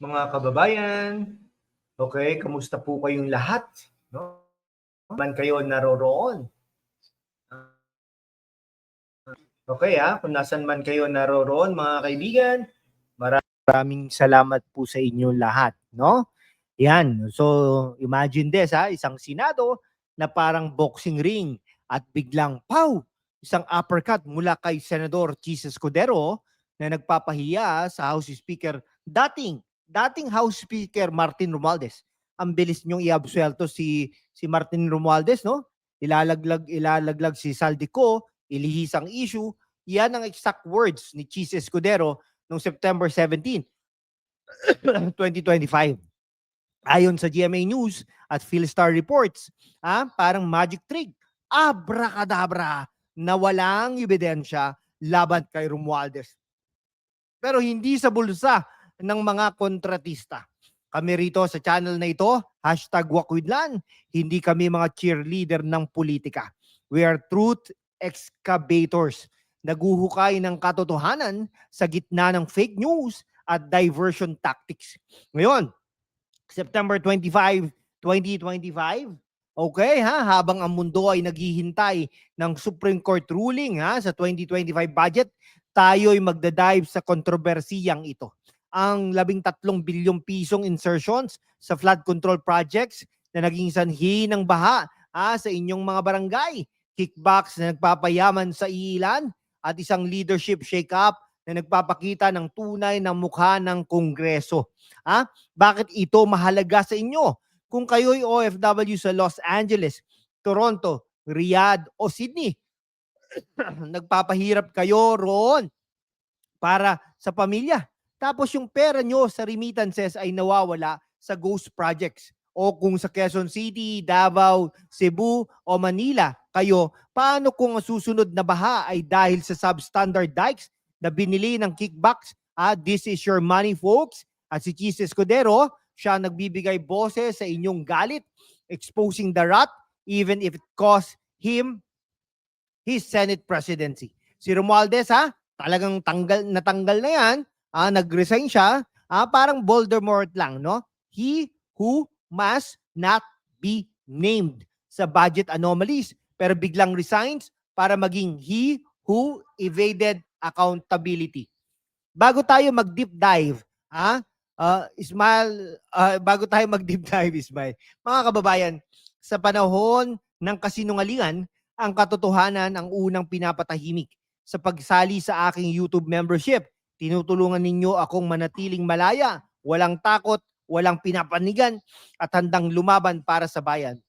mga kababayan. Okay, kamusta po kayong lahat? No? Man kayo naroroon. Okay ah, kung nasan man kayo naroroon mga kaibigan, maraming salamat po sa inyo lahat, no? Yan. So, imagine this ha, isang senado na parang boxing ring at biglang pow, isang uppercut mula kay Senador Chis Escudero na nagpapahiya sa House Speaker dating dating House Speaker Martin Romualdez. Ang bilis niyong iabsuelto si si Martin Romualdez, no? Ilalaglag ilalaglag si Saldico, ilihis ang issue. Yan ang exact words ni Chis Escudero noong September 17, 2025. Ayon sa GMA News at Philstar Reports, ah, parang magic trick. Abracadabra na walang ebidensya laban kay Romualdez. Pero hindi sa bulsa ng mga kontratista. Kami rito sa channel na ito, hashtag Wakwidlan, hindi kami mga cheerleader ng politika. We are truth excavators. Naguhukay ng katotohanan sa gitna ng fake news at diversion tactics. Ngayon, September 25, 2025, okay ha, habang ang mundo ay naghihintay ng Supreme Court ruling ha, sa 2025 budget, tayo'y magdadive sa kontrobersiyang ito ang 13 bilyong pisong insertions sa flood control projects na naging sanhi ng baha ah, sa inyong mga barangay, kickbacks na nagpapayaman sa ilan, at isang leadership shake-up na nagpapakita ng tunay na mukha ng Kongreso. Ah, bakit ito mahalaga sa inyo? Kung kayo'y OFW sa Los Angeles, Toronto, Riyadh o Sydney, nagpapahirap kayo roon para sa pamilya. Tapos yung pera nyo sa remittances ay nawawala sa ghost projects. O kung sa Quezon City, Davao, Cebu o Manila kayo, paano kung ang susunod na baha ay dahil sa substandard dikes na binili ng kickbacks? Ah, this is your money folks. At si Chis Escudero, siya nagbibigay boses sa inyong galit, exposing the rat even if it cost him his Senate presidency. Si Romualdez ha, talagang tanggal natanggal na yan ah, nag-resign siya, ah, parang Voldemort lang, no? He who must not be named sa budget anomalies pero biglang resigns para maging he who evaded accountability. Bago tayo mag-deep dive, ah, uh, Ismail, ah, bago tayo mag-deep dive, Ismail, mga kababayan, sa panahon ng kasinungalingan, ang katotohanan ang unang pinapatahimik sa pagsali sa aking YouTube membership Tinutulungan ninyo akong manatiling malaya, walang takot, walang pinapanigan, at handang lumaban para sa bayan.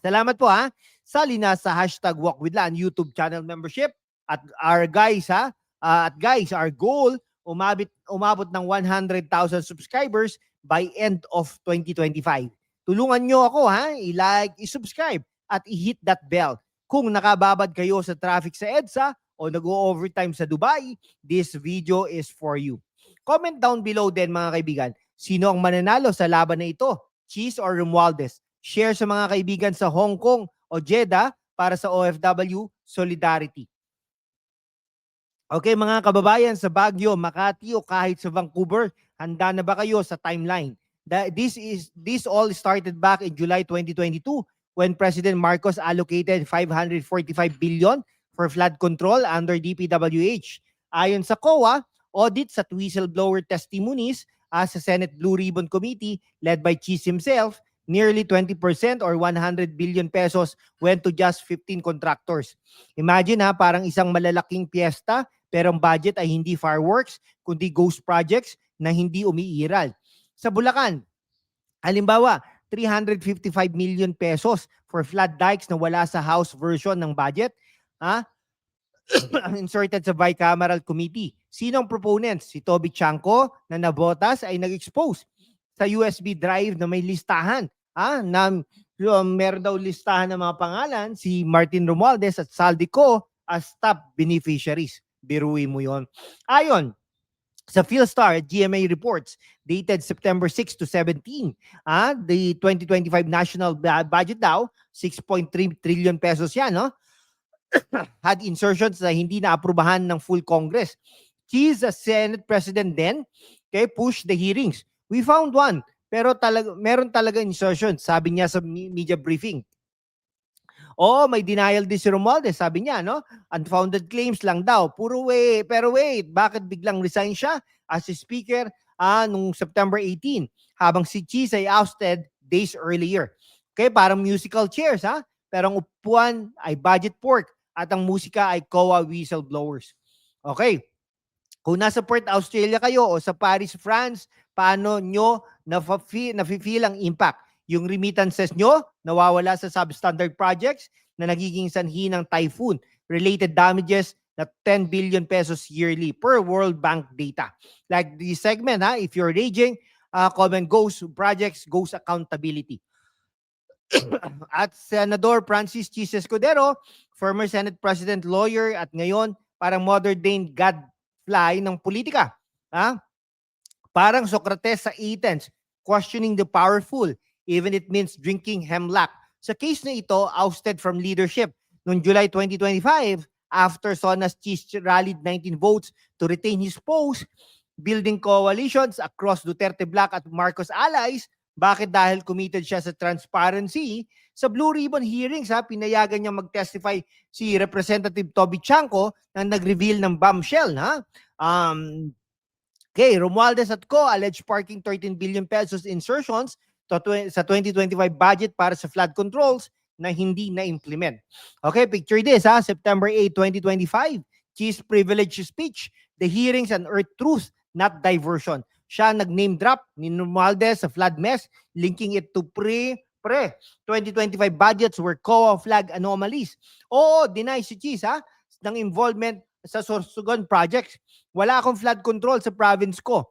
Salamat po ha. Sali na sa hashtag Walk with Lan YouTube channel membership. At our guys ha, uh, at guys, our goal, umabot, umabot ng 100,000 subscribers by end of 2025. Tulungan nyo ako ha, i-like, i-subscribe, at i-hit that bell. Kung nakababad kayo sa traffic sa EDSA o nag-overtime sa Dubai, this video is for you. Comment down below din mga kaibigan, sino ang mananalo sa laban na ito? Cheese or Romualdez? Share sa mga kaibigan sa Hong Kong o Jeddah para sa OFW Solidarity. Okay mga kababayan sa Baguio, Makati o kahit sa Vancouver, handa na ba kayo sa timeline? This is this all started back in July 2022 when President Marcos allocated 545 billion for flood control under DPWH. Ayon sa COA, audits at whistleblower testimonies uh, sa Senate Blue Ribbon Committee led by Cheese himself, nearly 20% or 100 billion pesos went to just 15 contractors. Imagine ha, parang isang malalaking piyesta pero ang budget ay hindi fireworks kundi ghost projects na hindi umiiral. Sa Bulacan, halimbawa, 355 million pesos for flood dikes na wala sa House version ng budget ha? inserted sa bicameral committee. Sino ang proponents? Si Toby Chanko na nabotas ay nag-expose sa USB drive na may listahan. Ah, na um, meron daw listahan ng mga pangalan si Martin Romualdez at Saldico as top beneficiaries. Biruin mo yon. Ayon sa Philstar GMA reports dated September 6 to 17, ah, the 2025 national budget daw 6.3 trillion pesos yan, no? had insertions na hindi naaprubahan ng full Congress. Cheese, as Senate President then, okay, pushed the hearings. We found one, pero talaga, meron talaga insertions, sabi niya sa me- media briefing. Oo, may denial din si Romualdez, sabi niya, no? Unfounded claims lang daw. Puro way, pero wait, bakit biglang resign siya as speaker ah, nung September 18 habang si Cheese ay ousted days earlier. Okay, parang musical chairs, ha? Pero ang upuan ay budget pork at ang musika ay COA whistleblowers. Okay. Kung nasa Perth, Australia kayo o sa Paris, France, paano nyo nafe- nafe-feel ang impact? Yung remittances nyo nawawala sa substandard projects na nagiging sanhi ng typhoon. Related damages na 10 billion pesos yearly per World Bank data. Like the segment, ha, if you're raging, uh, comment goes projects, goes accountability. at Senador Francis Chis Escudero, former Senate President lawyer at ngayon parang modern day godfly ng politika. Ha? Parang Socrates sa Athens, questioning the powerful, even it means drinking hemlock. Sa case na ito, ousted from leadership noong July 2025 after Sonas Chis rallied 19 votes to retain his post, building coalitions across Duterte Black at Marcos allies. Bakit? Dahil committed siya sa transparency. Sa Blue Ribbon hearings, ha, pinayagan niya mag-testify si Representative Toby Chanco na nag-reveal ng bombshell. Ha? Um, okay, Romualdez at Co. alleged parking 13 billion pesos insertions sa 2025 budget para sa flood controls na hindi na-implement. Okay, picture this ha, September 8, 2025, Cheese privilege speech, the hearings and earth truth, not diversion. Siya nag-name drop ni Romualdez sa flood mess, linking it to pre pre 2025 budgets were COA flag anomalies. Oo, deny si Cheese ha, ng involvement sa Sorsogon projects. Wala akong flood control sa province ko.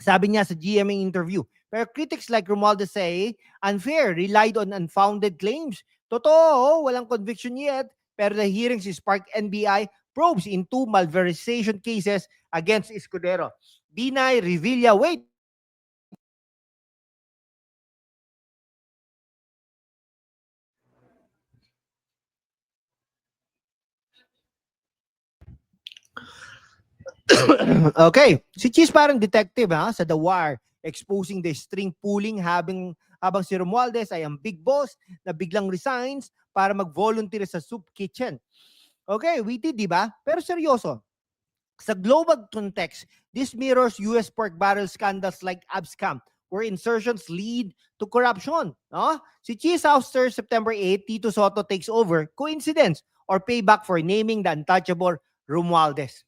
Sabi niya sa GMA interview. Pero critics like Romualdez say, unfair, relied on unfounded claims. Totoo, walang conviction yet. Pero the hearings sparked NBI probes into malversation cases against Escudero. Binay, Revilla, wait, okay. Si Cheese parang detective ha, sa The Wire, exposing the string pulling habang, habang si Romualdez ay ang big boss na biglang resigns para mag-volunteer sa soup kitchen. Okay, witty, di ba? Pero seryoso. Sa global context, this mirrors US pork barrel scandals like Abscam, where insertions lead to corruption. No? Si Cheese Ouster, September 8, Tito Soto takes over. Coincidence or payback for naming the untouchable Romualdez.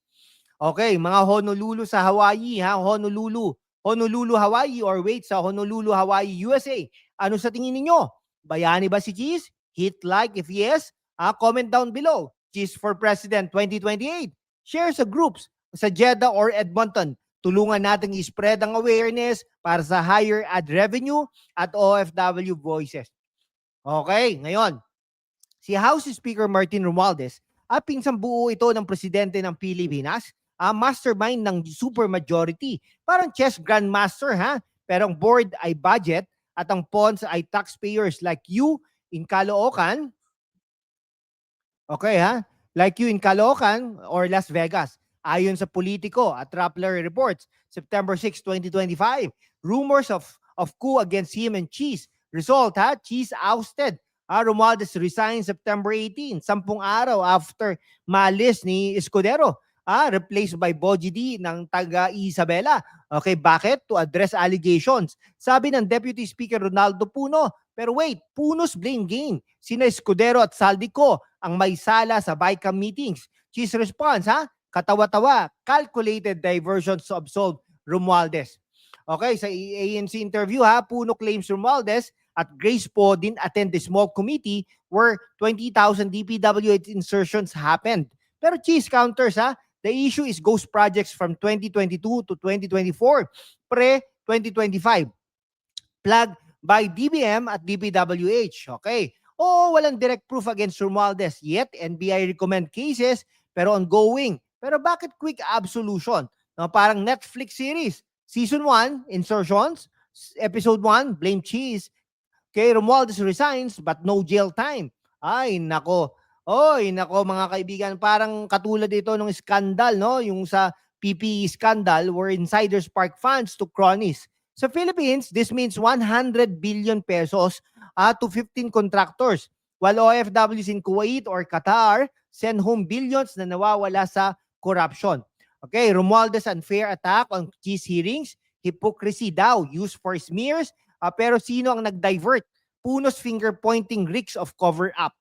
Okay, mga Honolulu sa Hawaii, ha? Honolulu. Honolulu, Hawaii or wait sa Honolulu, Hawaii, USA. Ano sa tingin ninyo? Bayani ba si Cheese? Hit like if yes. Ah, comment down below. Cheese for President 2028. Share sa groups sa Jeddah or Edmonton. Tulungan natin i-spread ang awareness para sa higher ad revenue at OFW voices. Okay, ngayon. Si House Speaker Martin Romualdez, ah, pinsang buo ito ng presidente ng Pilipinas ah, mastermind ng supermajority. Parang chess grandmaster ha. Pero ang board ay budget at ang pawns ay taxpayers like you in Caloocan. Okay ha? Like you in Caloocan or Las Vegas. Ayon sa politiko at Rappler reports, September 6, 2025, rumors of of coup against him and Cheese. Result ha, Cheese ousted. Ah, Romualdez resigned September 18, sampung araw after malis ni Escudero ah, replaced by Boji D ng taga Isabela. Okay, bakit? To address allegations. Sabi ng Deputy Speaker Ronaldo Puno, pero wait, Puno's blame game. Sina Escudero at Saldico ang may sala sa BICAM meetings. Cheese response, ha? Katawa-tawa, calculated diversions to absolve Romualdez. Okay, sa ANC interview ha, Puno claims Romualdez at Grace po didn't attend the small committee where 20,000 DPWH insertions happened. Pero cheese counters ha, The issue is ghost projects from 2022 to 2024, pre-2025. Plug by DBM at DPWH. Okay. Oo, walang direct proof against Romualdez yet. NBI recommend cases, pero ongoing. Pero bakit quick absolution? No, parang Netflix series. Season 1, insertions. Episode 1, blame cheese. Okay, Romualdez resigns but no jail time. Ay, nako. Oy, nako mga kaibigan, parang katulad ito ng skandal, no? Yung sa PPE scandal where insiders park funds to cronies. Sa Philippines, this means 100 billion pesos uh, to 15 contractors. While OFWs in Kuwait or Qatar send home billions na nawawala sa corruption. Okay, Romualdez unfair attack on cheese hearings, hypocrisy daw used for smears, ah, pero sino ang nag-divert? Punos finger-pointing rigs of cover-up.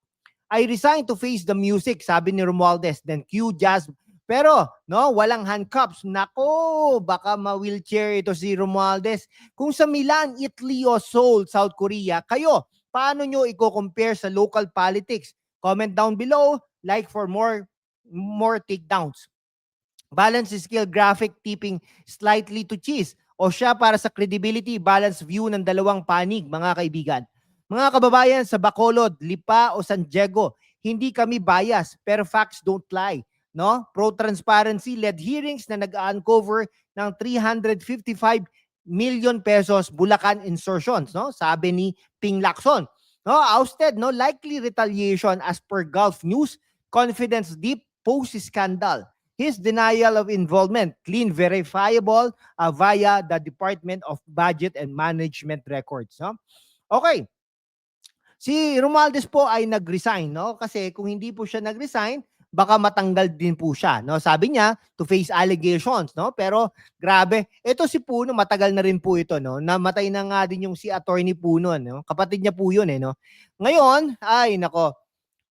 I resign to face the music, sabi ni Romualdez. Then cue jazz. Pero, no, walang handcuffs. Nako, baka ma-wheelchair ito si Romualdez. Kung sa Milan, Italy o Seoul, South Korea, kayo, paano nyo i-compare sa local politics? Comment down below, like for more more takedowns. Balance skill graphic tipping slightly to cheese o siya para sa credibility balance view ng dalawang panig mga kaibigan. Mga kababayan sa Bacolod, Lipa o San Diego, hindi kami bias pero facts don't lie. No? Pro-transparency led hearings na nag-uncover ng 355 million pesos Bulacan insertions, no? Sabi ni Ping Lacson. No, ousted, no, likely retaliation as per Gulf News, confidence deep post scandal. His denial of involvement, clean, verifiable uh, via the Department of Budget and Management Records. No? Okay. Si Romualdez po ay nag-resign, no? Kasi kung hindi po siya nag-resign, baka matanggal din po siya, no? Sabi niya to face allegations, no? Pero grabe, ito si Puno matagal na rin po ito, no? Namatay na nga din yung si Attorney Puno, no? Kapatid niya po 'yun, eh, no? Ngayon, ay nako.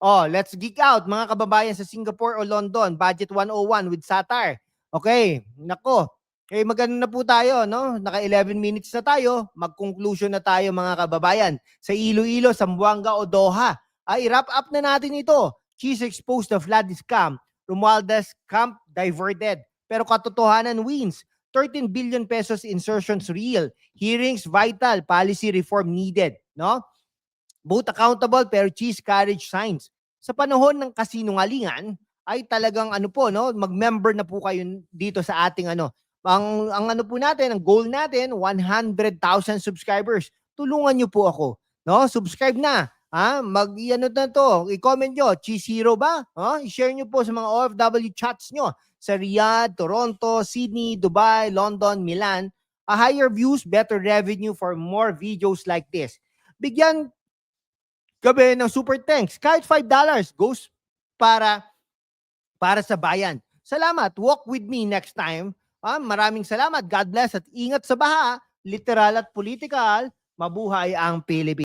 Oh, let's geek out mga kababayan sa Singapore o London, budget 101 with Satar. Okay, nako. Eh magano na po tayo, no? Naka 11 minutes na tayo, mag-conclusion na tayo mga kababayan. Sa Iloilo, Zamboanga o Doha, ay wrap up na natin ito. Cheese exposed the flood scam. Romualdez camp diverted. Pero katotohanan wins. 13 billion pesos insertions real. Hearings vital. Policy reform needed. No? Both accountable pero cheese carriage signs. Sa panahon ng kasinungalingan, ay talagang ano po, no? Mag-member na po kayo dito sa ating ano. Ang, ang ano po natin, ang goal natin, 100,000 subscribers. Tulungan niyo po ako. No? Subscribe na. Ha? Mag ano na to, i-comment nyo, Cheese Hero ba? Ha? I-share nyo po sa mga OFW chats nyo sa Riyadh, Toronto, Sydney, Dubai, London, Milan. A higher views, better revenue for more videos like this. Bigyan gabi ng super thanks. Kahit $5 goes para para sa bayan. Salamat. Walk with me next time. Ah, maraming salamat. God bless at ingat sa baha, literal at political. Mabuhay ang Pilipinas.